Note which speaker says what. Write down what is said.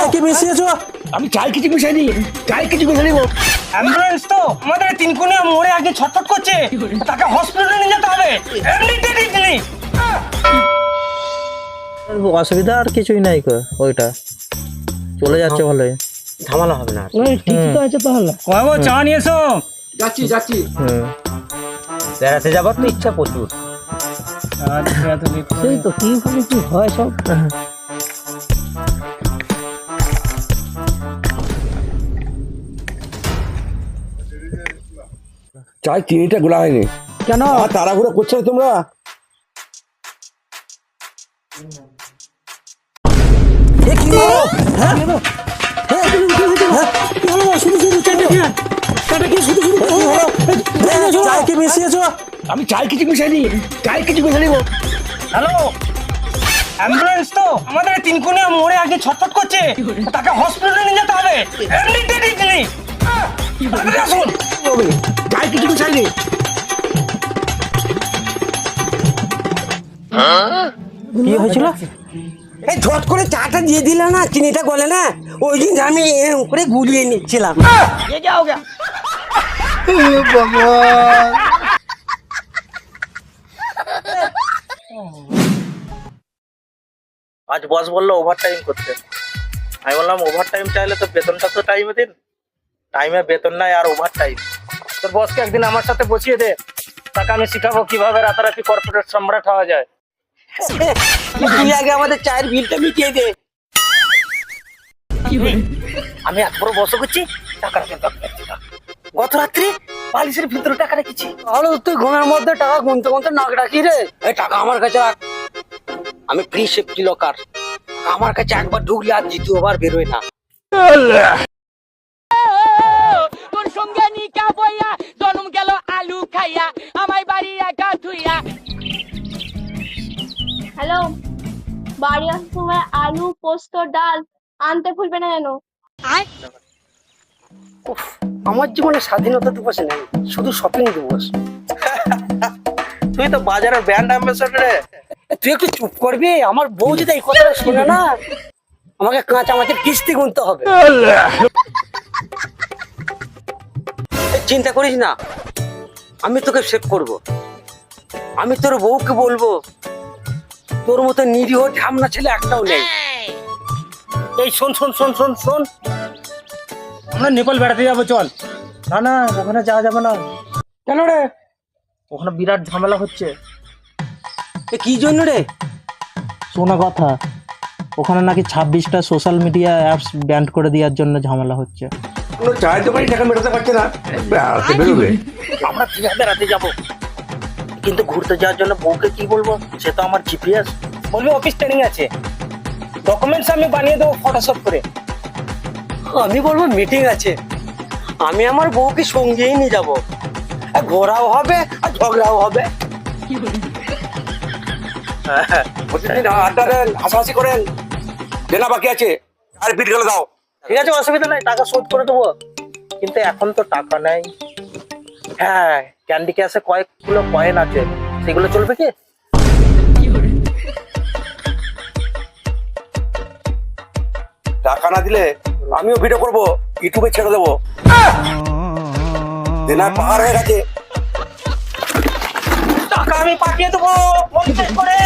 Speaker 1: চায় কি মিশিয়েছো?
Speaker 2: আমি চাই কিছু মিশাইনি চাই কিছু মিশাইনি গো
Speaker 3: অ্যাম্বুলেন্স তো আমাদের তিনকুনে মরে আগে ছটফট করছে তাকে হসপিটালে নিয়ে যেতে হবে। এমনিতে
Speaker 1: অসুবিধা আর কিছুই নাই ওইটা। চলে যাচ্ছে ভালোই।
Speaker 4: ঝামেলা হবে না
Speaker 1: ঠিক তো আছে তাহলে।
Speaker 3: কয়গো চা নিয়ে এসো?
Speaker 2: যাচ্ছি যাচ্ছি।
Speaker 4: বেড়াতে যাবার তো ইচ্ছা প্রচুর।
Speaker 1: সেই তো কি হয় সব?
Speaker 2: চাই চিনিটা গোলা হয়নি
Speaker 1: কেন?
Speaker 2: আর তাড়াহুড়ো করছ না তোমরা?
Speaker 1: হ্যাঁ? হ্যাঁ? চায়
Speaker 2: আমি চাই কিছু মিশাইনি চাই কিছু মিশাইনি গো
Speaker 3: হ্যালো? অ্যাম্বুলেন্স তো আমাদের তিনকুনে মোড়ে আগে ছটফট করছে। তাকে হসপিটালে নিয়ে যেতে হবে। এমনিতে আসুন
Speaker 2: হবে
Speaker 1: কি হয়েছিল?
Speaker 4: এই ঝট করে চাটা দিয়ে দিল না চিনিটা গলে না ওই দিন আমি করে গুলিয়ে নিচ্ছিলাম।
Speaker 5: আজ বস বলল ওভার টাইম করতে। আমি বললাম ওভার টাইম চাইলে তো বেতনটা তো টাইমে দিন। টাইমে বেতন নাই আর ওভার টাইম তোর বসকে একদিন আমার সাথে বসিয়ে দে। তাকে আমি শিখাবো কীভাবে রাতারাতি কর্পোরেট সম্রাট হওয়া যায়।
Speaker 4: তুই আগে আমাদের চায়ের বিলটা মিটিয়ে দে।
Speaker 5: আমি এত বড় বসও করছি টাকা রাখতে গত রাত্রি বালিশের ভিতরে টাকা রেখেছি।
Speaker 4: তাহলে তুই ঘুমের মধ্যে টাকা গুনতে গুনতে নাক ডাকি রে। এই টাকা আমার কাছে রাখ। আমি ফ্রি সেফটি লকার আমার কাছে একবার ঢুকলে আর দ্বিতীয়বার বেরোয় না।
Speaker 6: নিকা বইয়া জন্ম গেল আলু খাইয়া আমায় বাড়ি একা থুইয়া
Speaker 7: হ্যালো বাড়ি আসার সময় আলু পোস্ত ডাল আনতে ভুলবে না যেন?
Speaker 4: আমার জীবনে স্বাধীনতা দিবস নেই শুধু শপিং দিবস
Speaker 5: তুই তো বাজারের ব্র্যান্ড অ্যাম্বাসেডার
Speaker 4: তুই একটু চুপ করবি আমার বউ যদি এই কথাটা শোনে না আমাকে কাঁচা মাছের কিস্তি গুনতে হবে। চিন্তা করিস না। আমি তোকে সেভ করব। আমি তোর বউকে বলব তোর মতো নিরীহ ঢামনা ছেলে একটাও নেই।
Speaker 3: এই শোন শোন শোন শোন শোন। আমরা নেপাল বেড়াতে যাব চল।
Speaker 5: না না ওখানে যাওয়া যাবে না।
Speaker 3: কেন রে?
Speaker 5: ওখানে বিরাট ঝামেলা হচ্ছে।
Speaker 4: এ কি জন্য রে?
Speaker 1: শোনা কথা ওখানে নাকি ছাব্বিশটা সোশ্যাল মিডিয়া অ্যাপস ব্যান্ড করে দেওয়ার জন্য ঝামেলা হচ্ছে।
Speaker 2: কোনো চায়ের দোকানে টাকা মেটাতে পারছে না। বেড়াতে বেরোবে?
Speaker 5: আমরা কীভাবে বেড়াতে যাব। কিন্তু ঘুরতে যাওয়ার জন্য বউকে কি বলব? সে তো আমার জিপিএস
Speaker 3: বলবি অফিস ট্রেনিং আছে। ডকুমেন্টস আমি বানিয়ে দেবো ফটোশপ করে।
Speaker 4: আমি বলব মিটিং আছে। আমি আমার বউকে সঙ্গেই নিয়ে যাব। আর ঘোরাও হবে আর ঝগড়াও হবে।
Speaker 2: প্রতিদিন আড্ডা দেন হাসাহাসি করেন দেনা বাকি আছে। আর বিট গেলে দাও।
Speaker 5: ঠিক আছে অসুবিধা নাই টাকা শোধ করে দেবো। কিন্তু এখন তো টাকা নাই। হ্যাঁ ক্যান্ডি ক্যাশে কয়েকগুলো কয়েন আছে। সেগুলো চলবে কি?
Speaker 2: টাকা না দিলে আমিও ভিডিও করব ইউটিউবে ছেড়ে দেবো। দেনা পাহাড় হয়ে গেছে।
Speaker 3: টাকা আমি পাঠিয়ে দেবো করে।